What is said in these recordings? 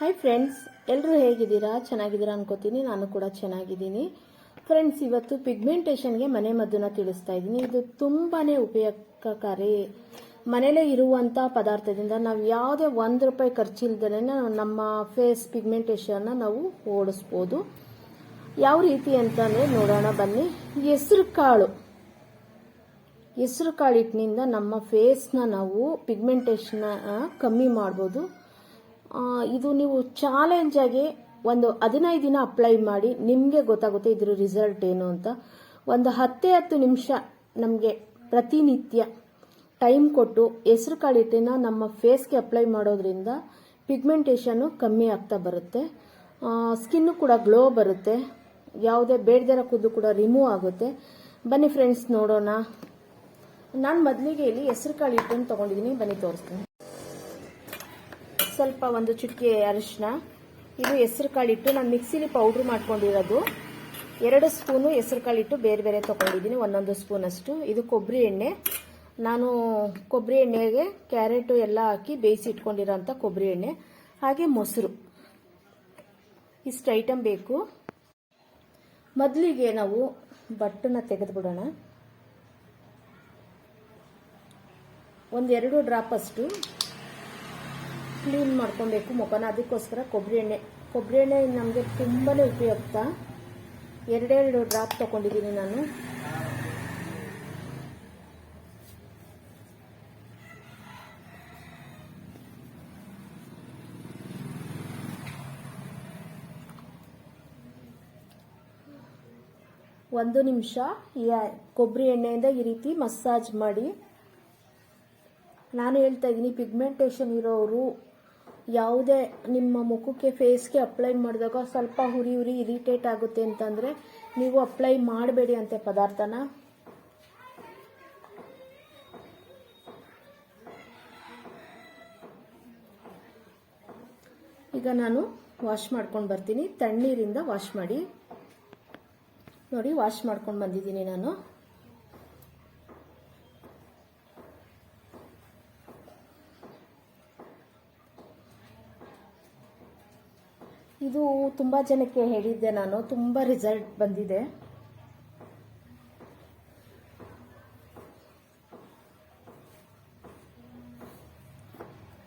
Hi friends ಎಲ್ಲರೂ ಹೇಗಿದ್ದೀರಾ? ಚೆನ್ನಾಗಿದ್ದೀರಾ ಅನ್ಕೋತೀನಿ. ನಾನು ಕೂಡ ಚೆನ್ನಾಗಿದ್ದೀನಿ. ಫ್ರೆಂಡ್ಸ್ ಇವತ್ತು ಪಿಗ್ಮೆಂಟೇಷನ್ಗೆ ಮನೆ ಮದ್ದನ್ನ ತಿಳಿಸ್ತಾ ಇದ್ದೀನಿ. ಇದು ತುಂಬಾ ಉಪಯೋಗಕಾರಿ ಮನೇಲೇ ಇರುವಂಥ ಪದಾರ್ಥದಿಂದ ನಾವು ಯಾವುದೇ ಒಂದು ರೂಪಾಯಿ ಖರ್ಚಿಲ್ದೇ ನಮ್ಮ ಫೇಸ್ ಪಿಗ್ಮೆಂಟೇಷನ್ನ ನಾವು ಓಡಿಸ್ಬೋದು. ಯಾವ ರೀತಿ ಅಂತಂದರೆ ನೋಡೋಣ, ಬನ್ನಿ. ಹೆಸರು ಕಾಳು. ಹೆಸರು ಕಾಳು ಹಿಟ್ಟಿನಿಂದ ನಮ್ಮ ಫೇಸ್ನ ನಾವು ಪಿಗ್ಮೆಂಟೇಷನ್ನ ಕಮ್ಮಿ ಮಾಡ್ಬೋದು. ಇದು ನೀವು ಚಾಲೆಂಜ್ ಆಗಿ ಒಂದು ಹದಿನೈದು ದಿನ ಅಪ್ಲೈ ಮಾಡಿ ನಿಮಗೆ ಗೊತ್ತಾಗುತ್ತೆ ಇದ್ರ ರಿಸಲ್ಟ್ ಏನು ಅಂತ. ಒಂದು ಹತ್ತೇ ಹತ್ತು ನಿಮಿಷ ನಮಗೆ ಪ್ರತಿನಿತ್ಯ ಟೈಮ್ ಕೊಟ್ಟು ಹೆಸರು ಕಾಳು ನಮ್ಮ ಫೇಸ್ಗೆ ಅಪ್ಲೈ ಮಾಡೋದ್ರಿಂದ ಪಿಗ್ಮೆಂಟೇಷನ್ನು ಕಮ್ಮಿ ಆಗ್ತಾ ಬರುತ್ತೆ. ಸ್ಕಿನ್ನು ಕೂಡ ಗ್ಲೋ ಬರುತ್ತೆ. ಯಾವುದೇ ಬೇಡದಿರೋ ಕೂದಲು ಕೂಡ ರಿಮೂವ್ ಆಗುತ್ತೆ. ಬನ್ನಿ ಫ್ರೆಂಡ್ಸ್ ನೋಡೋಣ. ನಾನು ಮೊದಲಿಗೆ ಇಲ್ಲಿ ಹೆಸರು ಕಾಳು ಹಿಟ್ಟನ್ನು ತೊಗೊಂಡಿದ್ದೀನಿ ಬನ್ನಿ ತೋರಿಸ್ತೀನಿ. ಸ್ವಲ್ಪ ಒಂದು ಚುಕ್ಕೆ ಅರಿಶಿನ ಇದು ಹೆಸರು ಕಾಳಿಟ್ಟು ನಾನು ಮಿಕ್ಸಿಲಿ ಪೌಡ್ರ್ ಮಾಡ್ಕೊಂಡಿರೋದು. ಎರಡು ಸ್ಪೂನು ಹೆಸರು ಕಾಳಿಟ್ಟು ಬೇರೆ ಬೇರೆ ತೊಗೊಂಡಿದ್ದೀನಿ, ಒಂದೊಂದು ಸ್ಪೂನ್ ಅಷ್ಟು. ಇದು ಕೊಬ್ಬರಿ ಎಣ್ಣೆ. ನಾನು ಕೊಬ್ಬರಿ ಎಣ್ಣೆಗೆ ಕ್ಯಾರೆಟು ಎಲ್ಲ ಹಾಕಿ ಬೇಯಿಸಿ ಇಟ್ಕೊಂಡಿರೋಂಥ ಕೊಬ್ಬರಿ ಎಣ್ಣೆ. ಹಾಗೆ ಮೊಸರು. ಇಷ್ಟು ಐಟಮ್ ಬೇಕು. ಮೊದಲಿಗೆ ನಾವು ಬಟ್ಟನ್ನ ತೆಗೆದುಬಿಡೋಣ. ಒಂದೆರಡು ಡ್ರಾಪ್ ಅಷ್ಟು. ಕ್ಲೀನ್ ಮಾಡ್ಕೊಬೇಕು ಮುಖನ. ಅದಕ್ಕೋಸ್ಕರ ಕೊಬ್ಬರಿ ಎಣ್ಣೆ. ಕೊಬ್ಬರಿ ಎಣ್ಣೆ ನಮಗೆ ತುಂಬಾ ಉಪಯುಕ್ತ. ಎರಡೆರಡು ಡ್ರಾಪ್ ತೊಗೊಂಡಿದ್ದೀನಿ ನಾನು. ಒಂದು ನಿಮಿಷ. ಕೊಬ್ಬರಿ ಎಣ್ಣೆಯಿಂದ ಈ ರೀತಿ ಮಸಾಜ್ ಮಾಡಿ. ನಾನು ಹೇಳ್ತಾ ಇದ್ದೀನಿ ಪಿಗ್ಮೆಂಟೇಷನ್ ಇರೋರು ಯಾವುದೇ ನಿಮ್ಮ ಮುಖಕ್ಕೆ ಫೇಸ್ಗೆ ಅಪ್ಲೈ ಮಾಡಿದಾಗ ಸ್ವಲ್ಪ ಹುರಿ ಹುರಿ ಇರಿಟೇಟ್ ಆಗುತ್ತೆ ಅಂತಂದರೆ ನೀವು ಅಪ್ಲೈ ಮಾಡಬೇಡಿ ಅಂತೆ ಪದಾರ್ಥನ. ಈಗ ನಾನು ವಾಶ್ ಮಾಡ್ಕೊಂಡು ಬರ್ತೀನಿ. ತಣ್ಣೀರಿಂದ ವಾಶ್ ಮಾಡಿ. ನೋಡಿ ವಾಶ್ ಮಾಡ್ಕೊಂಡು ಬಂದಿದ್ದೀನಿ ನಾನು ಇದು ತುಂಬ ಜನಕ್ಕೆ ಹೇಳಿದ್ದೆ ನಾನು. ತುಂಬ ರಿಸಲ್ಟ್ ಬಂದಿದೆ.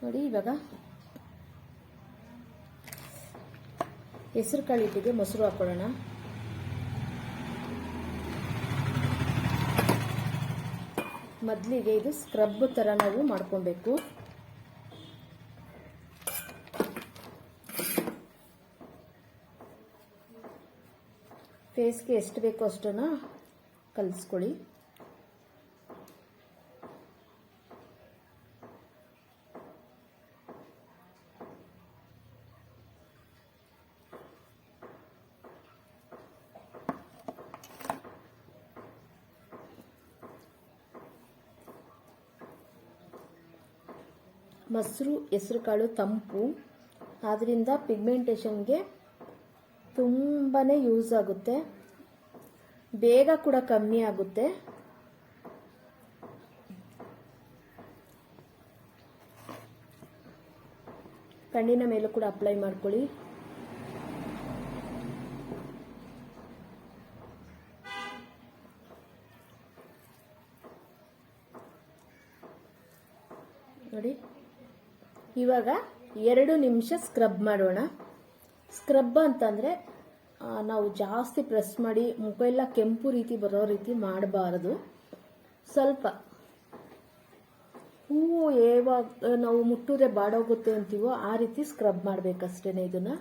ನೋಡಿ ಇವಾಗ. ಹೆಸರು ಕಾಳಿಟ್ಟಿಗೆ ಮೊಸರು ಹಾಕೊಳ್ಳೋಣ. ಮೊದಲಿಗೆ ಇದು ಸ್ಕ್ರಬ್ ಥರ ನಾವು ಮಾಡ್ಕೊಬೇಕು. ಫೇಸ್ಗೆ ಎಷ್ಟು ಬೇಕೋ ಅಷ್ಟನ್ನು ಕಲಿಸ್ಕೊಳ್ಳಿ. ಮೊಸರು ಹೆಸರುಕಾಳು ತಂಪು. ಆದ್ದರಿಂದ ಪಿಗ್ಮೆಂಟೇಷನ್ಗೆ ತುಂಬಾ ಯೂಸ್ ಆಗುತ್ತೆ. ಬೇಗ ಕೂಡ ಕಮ್ಮಿ ಆಗುತ್ತೆ. ಕಣ್ಣಿನ ಮೇಲೂ ಕೂಡ ಅಪ್ಲೈ ಮಾಡ್ಕೊಳ್ಳಿ. ನೋಡಿ. ಇವಾಗ ಎರಡು ನಿಮಿಷ ಸ್ಕ್ರಬ್ ಮಾಡೋಣ. ಸ್ಕ್ರಬ್ ಅಂತಂದರೆ ನಾವು ಜಾಸ್ತಿ ಪ್ರೆಸ್ ಮಾಡಿ ಮುಖ ಎಲ್ಲ ಕೆಂಪು ರೀತಿ ಬರೋ ರೀತಿ ಮಾಡಬಾರದು. ಸ್ವಲ್ಪ. ಹೂವು ಯಾವಾಗ, ನಾವು ಮುಟ್ಟಿದ್ರೆ ಬಾಡೋಗುತ್ತೆ ಅಂತೀವೋ ಆ ರೀತಿ ಸ್ಕ್ರಬ್ ಮಾಡಬೇಕಷ್ಟೇ ಇದನ್ನ.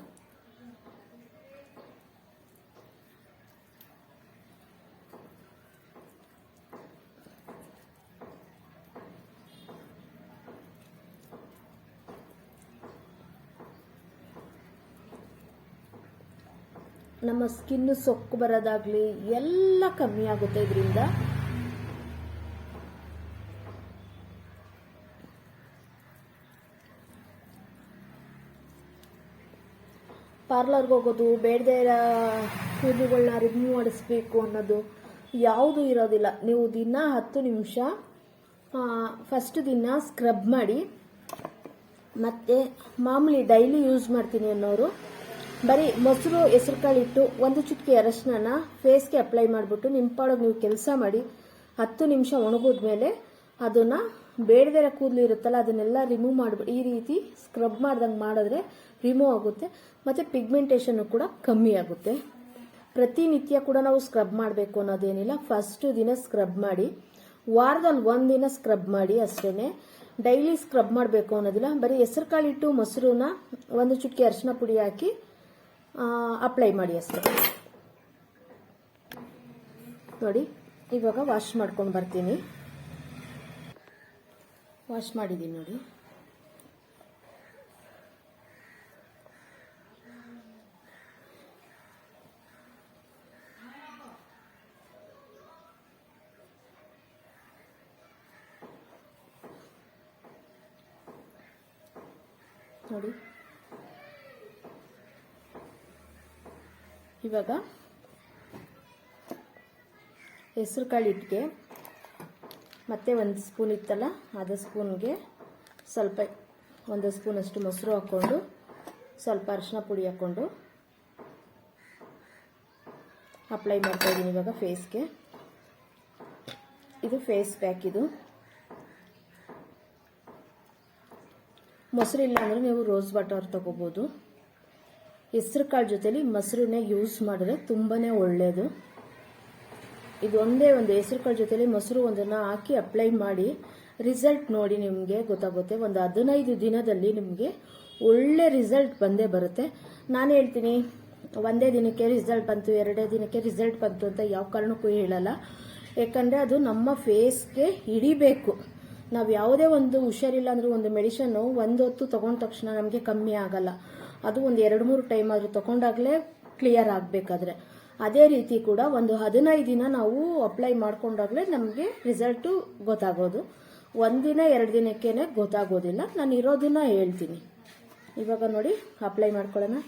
ನಮ್ಮ ಸ್ಕಿನ್ ಸೊಕ್ಕು ಬರೋದಾಗ್ಲಿ ಎಲ್ಲ ಕಮ್ಮಿ ಆಗುತ್ತೆ ಇದರಿಂದ. ಪಾರ್ಲರ್ಗೆ ಹೋಗೋದು, ಬೇಡದೇ ಇರೋ ಕೂದಲುಗಳನ್ನ ರಿಮೂವ್ ಮಾಡಿಸ್ಬೇಕು ಅನ್ನೋದು ಯಾವುದೂ ಇರೋದಿಲ್ಲ. ನೀವು ದಿನ ಹತ್ತು ನಿಮಿಷ ಫಸ್ಟ್ ದಿನ ಸ್ಕ್ರಬ್ ಮಾಡಿ, ಮತ್ತು ಮಾಮೂಲಿ ಡೈಲಿ ಯೂಸ್ ಮಾಡ್ತೀನಿ ಅನ್ನೋರು ಬರೀ ಮೊಸರು ಹೆಸರು ಇಟ್ಟು ಒಂದು ಚುಟ್ಕಿ ಅರಶಿನ ಫೇಸ್ಗೆ ಅಪ್ಲೈ ಮಾಡಿಬಿಟ್ಟು ನಿಮ್ಮ ಪಾಡೋಗಿ ನೀವು ಕೆಲಸ ಮಾಡಿ ಹತ್ತು ನಿಮಿಷ ಒಣಗಿದ್ಮೇಲೆ ಅದನ್ನು ಬೇಡದಿರೋ ಕೂದಲು ಇರುತ್ತಲ್ಲ, ಅದನ್ನೆಲ್ಲ ರಿಮೂವ್ ಮಾಡಿಬಿಟ್ಟು ಈ ರೀತಿ ಸ್ಕ್ರಬ್ ಮಾಡ್ದಂಗೆ ಮಾಡಿದ್ರೆ ರಿಮೂವ್ ಆಗುತ್ತೆ. ಮತ್ತು ಪಿಗ್ಮೆಂಟೇಷನ್ನು ಕೂಡ ಕಮ್ಮಿ ಆಗುತ್ತೆ. ಪ್ರತಿನಿತ್ಯ ಕೂಡ ನಾವು ಸ್ಕ್ರಬ್ ಮಾಡಬೇಕು ಅನ್ನೋದೇನಿಲ್ಲ. ಫಸ್ಟು ದಿನ ಸ್ಕ್ರಬ್ ಮಾಡಿ, ವಾರದಲ್ಲಿ ಒಂದಿನ ಸ್ಕ್ರಬ್ ಮಾಡಿ ಅಷ್ಟೇ ಡೈಲಿ ಸ್ಕ್ರಬ್ ಮಾಡಬೇಕು ಅನ್ನೋದಿಲ್ಲ. ಬರೀ ಹೆಸರು ಕಾಳಿಟ್ಟು ಮೊಸರನ್ನ ಒಂದು ಚುಟ್ಕಿ ಅರಿಶಿನ ಪುಡಿ ಹಾಕಿ ಅಪ್ಲೈ ಮಾಡಿ ಅಷ್ಟೇ. ನೋಡಿ ಇವಾಗ ವಾಶ್ ಮಾಡ್ಕೊಂಡು ಬರ್ತೀನಿ. ವಾಶ್ ಮಾಡಿದ್ದೀನಿ ನೋಡಿ. ಇವಾಗ ಹೆಸರು ಕಾಳು ಹಿಟ್ಟಿಗೆ ಮತ್ತೆ ಒಂದು ಸ್ಪೂನ್ ಇತ್ತಲ್ಲ, ಅದು ಸ್ಪೂನ್ಗೆ ಸ್ವಲ್ಪ, ಒಂದು ಸ್ಪೂನಷ್ಟು ಮೊಸರು ಹಾಕ್ಕೊಂಡು ಸ್ವಲ್ಪ ಅರಿಶಿನ ಪುಡಿ ಹಾಕ್ಕೊಂಡು ಅಪ್ಲೈ ಮಾಡ್ತಾ ಇದ್ದೀನಿ ಇವಾಗ ಫೇಸ್ಗೆ ಇದು ಫೇಸ್ ಪ್ಯಾಕ್ ಇದು. ಮೊಸರು ಇಲ್ಲ ಅಂದರೆ ನೀವು ರೋಸ್ ಬಟರ್ ತಗೋಬೋದು. ಹೆಸರು ಕಾಳು ಜೊತೆಲಿ ಮೊಸರನ್ನ ಯೂಸ್ ಮಾಡಿದ್ರೆ ತುಂಬಾ ಒಳ್ಳೆಯದು ಇದು ಒಂದೇ ಒಂದು ಹೆಸರು ಕಾಳು ಜೊತೆಲಿ ಮೊಸರು ಒಂದನ್ನು ಹಾಕಿ ಅಪ್ಲೈ ಮಾಡಿ ರಿಸಲ್ಟ್ ನೋಡಿ ನಿಮಗೆ ಗೊತ್ತಾಗುತ್ತೆ. ಒಂದು ಹದಿನೈದು ದಿನದಲ್ಲಿ ನಿಮಗೆ ಒಳ್ಳೆ ರಿಸಲ್ಟ್ ಬಂದೇ ಬರುತ್ತೆ. ನಾನು ಹೇಳ್ತೀನಿ, ಒಂದೇ ದಿನಕ್ಕೆ ರಿಸಲ್ಟ್ ಬಂತು, ಎರಡೇ ದಿನಕ್ಕೆ ರಿಸಲ್ಟ್ ಬಂತು ಅಂತ ಯಾವ ಕಾರಣಕ್ಕೂ ಹೇಳಲ್ಲ. ಯಾಕಂದರೆ ಅದು ನಮ್ಮ ಫೇಸ್ಗೆ ಹಿಡಿಬೇಕು. ನಾವು ಯಾವುದೇ ಒಂದು ಹುಷಾರಿಲ್ಲ ಅಂದ್ರೆ, ಒಂದು ಮೆಡಿಷನ್ನು ಒಂದು ಹೊತ್ತು ತಗೊಂಡ ತಕ್ಷಣ ನಮಗೆ ಕಮ್ಮಿ ಆಗಲ್ಲ. ಅದು ಒಂದು ಎರಡು ಮೂರು ಟೈಮ್ ಆದರೂ ತಗೊಂಡಾಗಲೇ ಕ್ಲಿಯರ್ ಆಗಬೇಕಾದ್ರೆ. ಅದೇ ರೀತಿ ಕೂಡ ಒಂದು ಹದಿನೈದು ದಿನ ನಾವು ಅಪ್ಲೈ ಮಾಡ್ಕೊಂಡಾಗಲೇ ನಮಗೆ ರಿಸಲ್ಟು ಗೊತ್ತಾಗೋದು. ಒಂದಿನ ಎರಡು ದಿನಕ್ಕೇನೆ ಗೊತ್ತಾಗೋದಿಲ್ಲ. ನಾನು ಇರೋದನ್ನ ಹೇಳ್ತೀನಿ. ಇವಾಗ ನೋಡಿ ಅಪ್ಲೈ ಮಾಡ್ಕೊಳ್ಳೋಣ.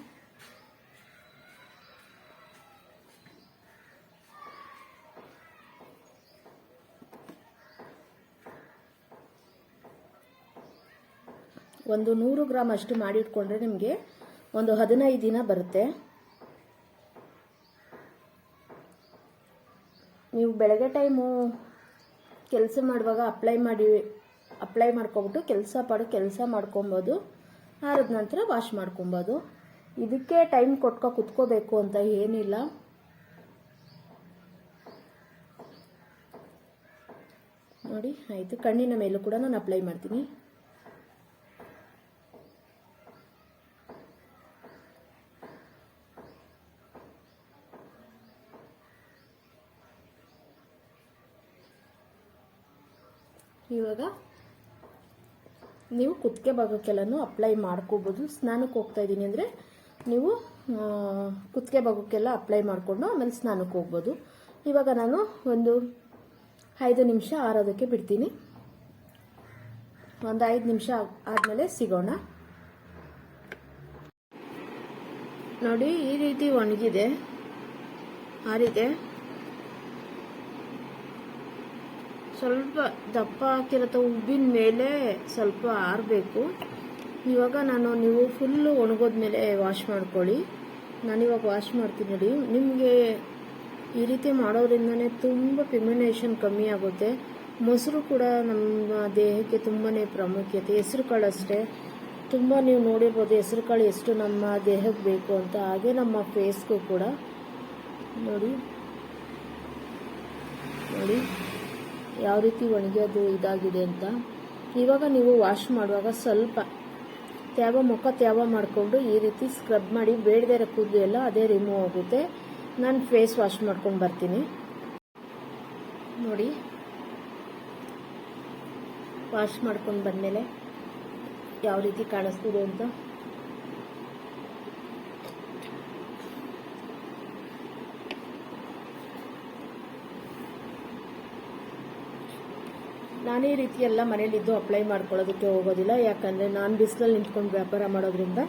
ಒಂದು ನೂರು ಗ್ರಾಮ್ ಅಷ್ಟು ಮಾಡಿಟ್ಕೊಂಡ್ರೆ ನಿಮಗೆ ಒಂದು ಹದಿನೈದು ದಿನ ಬರುತ್ತೆ. ನೀವು ಬೆಳಗ್ಗೆ ಟೈಮು ಕೆಲಸ ಮಾಡುವಾಗ ಅಪ್ಲೈ ಮಾಡಿ ಅಪ್ಲೈ ಮಾಡ್ಕೊಬಿಟ್ಟು ಕೆಲಸ ಪಾಡು ಕೆಲಸ ಮಾಡ್ಕೊಬೋದು. ಆರಿದ ನಂತರ ವಾಶ್ ಮಾಡ್ಕೊಬೋದು. ಇದಕ್ಕೆ ಟೈಮ್ ಕೊಟ್ಕೊ ಕುತ್ಕೋಬೇಕು ಅಂತ ಏನಿಲ್ಲ. ನೋಡಿ, ಆಯಿತು. ಕಣ್ಣಿನ ಮೇಲೂ ಕೂಡ ನಾನು ಅಪ್ಲೈ ಮಾಡ್ತೀನಿ. ಇವಾಗ ನೀವು ಕುತ್ತಿಗೆ ಭಾಗಕ್ಕೆಲ್ಲನೂ ಅಪ್ಲೈ ಮಾಡ್ಕೋಬೋದು. ಸ್ನಾನಕ್ಕೆ ಹೋಗ್ತಾ ಇದ್ದೀನಿ ಅಂದರೆ ನೀವು ಕುತ್ತಿಗೆ ಭಾಗಕ್ಕೆಲ್ಲ ಅಪ್ಲೈ ಮಾಡಿಕೊಂಡು ಆಮೇಲೆ ಸ್ನಾನಕ್ಕೆ ಹೋಗ್ಬೋದು. ಇವಾಗ ನಾನು ಒಂದು ಐದು ನಿಮಿಷ ಆರೋದಕ್ಕೆ ಬಿಡ್ತೀನಿ. ಒಂದು ಐದು ನಿಮಿಷ ಆದಮೇಲೆ ಸಿಗೋಣ. ನೋಡಿ ಈ ರೀತಿ ಒಣಗಿದೆ. ಆರಿದೆ ಸ್ವಲ್ಪ ದಪ್ಪ ಹಾಕಿರತ್ತ ಉಬ್ಬಿನ ಮೇಲೆ ಸ್ವಲ್ಪ ಆರಬೇಕು. ಇವಾಗ ನಾನು ನೀವು ಫುಲ್ಲು ಒಣಗೋದ್ಮೇಲೆ ವಾಶ್ ಮಾಡ್ಕೊಳ್ಳಿ. ನಾನಿವಾಗ ವಾಶ್ ಮಾಡ್ತೀನಿ ನೋಡಿ. ನಿಮಗೆ ಈ ರೀತಿ ಮಾಡೋದ್ರಿಂದನೇ ತುಂಬ ಪಿಮಿನೇಷನ್ ಕಮ್ಮಿ ಆಗುತ್ತೆ. ಮೊಸರು ಕೂಡ ನಮ್ಮ ದೇಹಕ್ಕೆ ತುಂಬಾ ಪ್ರಾಮುಖ್ಯತೆ. ಹೆಸರು ಕಾಳು ಅಷ್ಟೇ. ತುಂಬ ನೀವು ನೋಡಿರ್ಬೋದು ಹೆಸರು ಕಾಳು ಎಷ್ಟು ನಮ್ಮ ದೇಹಕ್ಕೆ ಬೇಕು ಅಂತ. ಹಾಗೆ ನಮ್ಮ ಫೇಸ್ಗೂ ಕೂಡ. ನೋಡಿ. ನೋಡಿ. ಯಾವ ರೀತಿ ಒಣಗೋದು ಇದಾಗಿದೆ ಅಂತ. ಇವಾಗ ನೀವು ವಾಶ್ ಮಾಡುವಾಗ ಸ್ವಲ್ಪ ತ್ಯಾವ ಮುಖ ತ್ಯಾವ ಮಾಡಿಕೊಂಡು ಈ ರೀತಿ ಸ್ಕ್ರಬ್ ಮಾಡಿ ಬೇಡದೇ ಇರೋ ಕೂದಲು ಎಲ್ಲ ಅದೇ ರಿಮೂವ್ ಆಗುತ್ತೆ. ನಾನು ಫೇಸ್ ವಾಶ್ ಮಾಡ್ಕೊಂಡು ಬರ್ತೀನಿ. ನೋಡಿ. ವಾಶ್ ಮಾಡ್ಕೊಂಡು ಬಂದಮೇಲೆ ಯಾವ ರೀತಿ ಕಾಣಿಸ್ತಿದೆ ಅಂತ. ನಾನು ಈ ರೀತಿ ಎಲ್ಲ ಮನೇಲಿದ್ದು ಅಪ್ಲೈ ಮಾಡ್ಕೊಳ್ಳೋದಕ್ಕೆ ಹೋಗೋದಿಲ್ಲ. ಯಾಕಂದರೆ ನಾನು ಬಿಸಿಲಲ್ಲಿ ನಿಂತ್ಕೊಂಡು ವ್ಯಾಪಾರ ಮಾಡೋದ್ರಿಂದ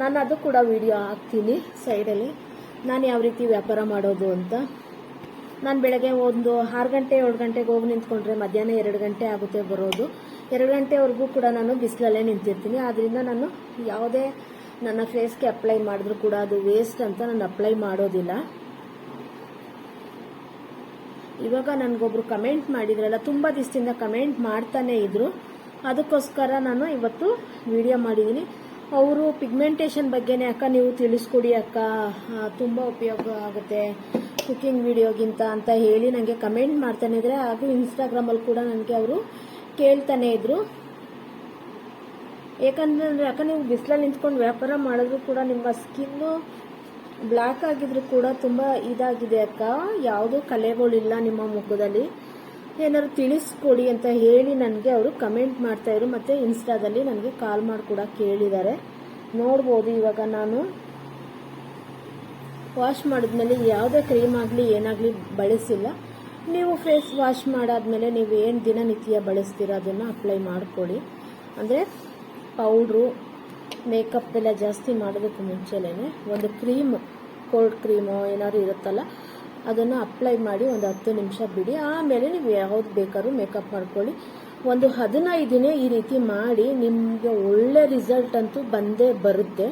ನಾನು ಅದು ಕೂಡ ವಿಡಿಯೋ ಹಾಕ್ತೀನಿ ಸೈಡಲ್ಲಿ ನಾನು ಯಾವ ರೀತಿ ವ್ಯಾಪಾರ ಮಾಡೋದು ಅಂತ. ನಾನು ಬೆಳಗ್ಗೆ ಒಂದು ಆರು ಗಂಟೆ, ಏಳು ಗಂಟೆಗೆ ಹೋಗಿ ನಿಂತ್ಕೊಂಡ್ರೆ ಮಧ್ಯಾಹ್ನ ಎರಡು ಗಂಟೆ ಆಗುತ್ತೆ ಬರೋದು. ಎರಡು ಗಂಟೆವರೆಗೂ ಕೂಡ ನಾನು ಬಿಸಿಲಲ್ಲೇ ನಿಂತಿರ್ತೀನಿ. ಆದ್ದರಿಂದ ನಾನು ಯಾವುದೇ ನನ್ನ ಫೇಸ್ಗೆ ಅಪ್ಲೈ ಮಾಡಿದ್ರು ಕೂಡ ಅದು ವೇಸ್ಟ್ ಅಂತ ನಾನು ಅಪ್ಲೈ ಮಾಡೋದಿಲ್ಲ. ಇವಾಗ ನನಗೊಬ್ರು ಕಮೆಂಟ್ ಮಾಡಿದ್ರಲ್ಲ, ತುಂಬ ದಿವಸದಿಂದ ಕಮೆಂಟ್ ಮಾಡ್ತಾನೆ ಇದ್ರು. ಅದಕ್ಕೋಸ್ಕರ ನಾನು ಇವತ್ತು ವಿಡಿಯೋ ಮಾಡಿದ್ದೀನಿ ಅವರು ಪಿಗ್ಮೆಂಟೇಷನ್ ಬಗ್ಗೆನೇ ಅಕ್ಕ, ನೀವು ತಿಳಿಸ್ಕೊಡಿ ಅಕ್ಕ. ತುಂಬ ಉಪಯೋಗ ಆಗುತ್ತೆ ಕುಕ್ಕಿಂಗ್ ವಿಡಿಯೋಗಿಂತ ಅಂತ ಹೇಳಿ ನನಗೆ ಕಮೆಂಟ್ ಮಾಡ್ತಾನೆ ಇದ್ರೆ, ಹಾಗೂ ಇನ್ಸ್ಟಾಗ್ರಾಮಲ್ಲಿ ಕೂಡ ನನಗೆ ಅವರು ಕೇಳ್ತಾನೆ ಇದ್ರು. ಯಾಕಂದ್ರೆ ಅಕ್ಕ, ನೀವು ಬಿಸಿಲಲ್ಲಿ ನಿಂತ್ಕೊಂಡು ವ್ಯಾಪಾರ ಮಾಡಿದ್ರು ಕೂಡ ನಿಮ್ಮ ಸ್ಕಿನ್ನು ಬ್ಲ್ಯಾಕ್ ಆಗಿದ್ರು ಕೂಡ ತುಂಬ ಇದಾಗಿದೆ ಅಕ್ಕ. ಯಾವುದೂ ಕಲೆಗಳಿಲ್ಲ ನಿಮ್ಮ ಮುಖದಲ್ಲಿ. ಏನಾದ್ರು ತಿಳಿಸ್ಕೊಡಿ ಅಂತ ಹೇಳಿ ನನಗೆ ಅವರು ಕಮೆಂಟ್ ಮಾಡ್ತಾ ಇದ್ರು. ಮತ್ತೆ ಇನ್ಸ್ಟಾದಲ್ಲಿ ನನಗೆ ಕಾಲ್ ಮಾಡಿ ಕೂಡ ಕೇಳಿದ್ದಾರೆ. ನೋಡ್ಬೋದು ಇವಾಗ ನಾನು. ವಾಶ್ ಮಾಡಿದ್ಮೇಲೆ ಯಾವುದೇ ಕ್ರೀಮ್ ಆಗಲಿ ಏನಾಗಲಿ ಬಳಸಿಲ್ಲ. ನೀವು ಫೇಸ್ ವಾಶ್ ಮಾಡಾದ್ಮೇಲೆ ನೀವು ಏನು ದಿನನಿತ್ಯ ಬಳಸ್ತೀರ ಅದನ್ನು ಅಪ್ಲೈ ಮಾಡಿಕೊಡಿ. ಅಂದರೆ ಪೌಡ್ರು ಮೇಕಪ್ ಎಲ್ಲ ಜಾಸ್ತಿ ಮಾಡೋದಕ್ಕೆ ಮುಂಚೆನೇ ಒಂದು ಕ್ರೀಮ್ ಕೋಲ್ಡ್ ಕ್ರೀಮು ಏನಾದ್ರು ಇರುತ್ತಲ್ಲ, ಅದನ್ನು ಅಪ್ಲೈ ಮಾಡಿ ಒಂದು ಹತ್ತು ನಿಮಿಷ ಬಿಡಿ. ಆಮೇಲೆ ನೀವು ಯಾವ್ದು ಬೇಕಾದ್ರೂ ಮೇಕಪ್ ಮಾಡ್ಕೊಳ್ಳಿ. ಒಂದು ಹದಿನೈದು ದಿನ ಈ ರೀತಿ ಮಾಡಿ ನಿಮಗೆ ಒಳ್ಳೆ ರಿಸಲ್ಟ್ ಅಂತೂ ಬಂದೇ ಬರುತ್ತೆ.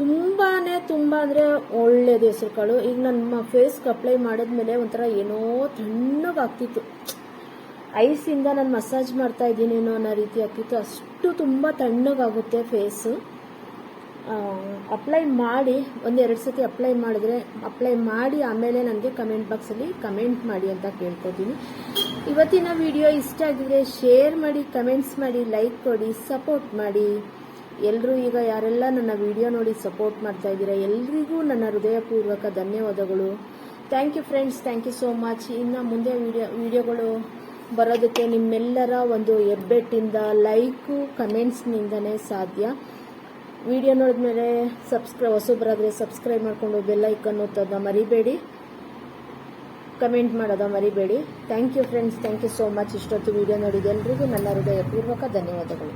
ತುಂಬಾ ತುಂಬ ಅಂದರೆ ಒಳ್ಳೇದು ಹೆಸರು ಕಾಳು ಈಗ ನಮ್ಮ ಫೇಸ್ಗೆ ಅಪ್ಲೈ ಮಾಡಿದ್ಮೇಲೆ ಒಂಥರ ಏನೋ ತಣ್ಣಗಾಗ್ತಿತ್ತು ಐಸಿಂದ ನಾನು ಮಸಾಜ್ ಮಾಡ್ತಾ ಇದ್ದೀನೇನೋ ಅನ್ನೋ ರೀತಿ ಆಗ್ತಿತ್ತು ಅಷ್ಟು ತುಂಬ ತಣ್ಣಗಾಗುತ್ತೆ ಫೇಸು ಅಪ್ಲೈ ಮಾಡಿ ಒಂದೆರಡು ಸತಿ ಅಪ್ಲೈ ಮಾಡಿದ್ರೆ ಅಪ್ಲೈ ಮಾಡಿ ಆಮೇಲೆ ನನಗೆ ಕಮೆಂಟ್ ಬಾಕ್ಸಲ್ಲಿ ಕಮೆಂಟ್ ಮಾಡಿ ಅಂತ ಕೇಳ್ಕೊತೀನಿ. ಇವತ್ತಿನ ವಿಡಿಯೋ ಇಷ್ಟ ಆಗಿದ್ರೆ ಶೇರ್ ಮಾಡಿ ಕಮೆಂಟ್ಸ್ ಮಾಡಿ ಲೈಕ್ ಕೊಡಿ ಸಪೋರ್ಟ್ ಮಾಡಿ. ಎಲ್ಲರೂ ಈಗ ಯಾರೆಲ್ಲ ನನ್ನ ವಿಡಿಯೋ ನೋಡಿ ಸಪೋರ್ಟ್ ಮಾಡ್ತಾ ಇದ್ದೀರಾ, ಎಲ್ರಿಗೂ ನನ್ನ ಹೃದಯಪೂರ್ವಕ ಧನ್ಯವಾದಗಳು. Thank you friends thank you so much ಇನ್ನು ಮುಂದೆ ವಿಡಿಯೋ ವಿಡಿಯೋಗಳು ಬರೋದಕ್ಕೆ ನಿಮ್ಮೆಲ್ಲರ ಒಂದು ಹೆಬ್ಬೆಟ್ಟಿಂದ ಲೈಕು, ಕಮೆಂಟ್ಸ್ನಿಂದನೇ ಸಾಧ್ಯ. ವಿಡಿಯೋ ನೋಡಿದ್ಮೇಲೆ ಸಬ್ಸ್ಕ್ರೈ ಹೊಸೊಬ್ಬರಾದರೆ ಸಬ್ಸ್ಕ್ರೈಬ್ ಮಾಡಿಕೊಂಡು ಬೆಲ್ ಐಕನ್ ಒತ್ತೋದ ಮರಿಬೇಡಿ. ಕಮೆಂಟ್ ಮಾಡೋದ ಮರಿಬೇಡಿ. Thank you friends, thank you so much. ಇಷ್ಟೊತ್ತು ವಿಡಿಯೋ ನೋಡಿದ ಎಲ್ರಿಗೂ ನನ್ನ ಹೃದಯಪೂರ್ವಕ ಧನ್ಯವಾದಗಳು.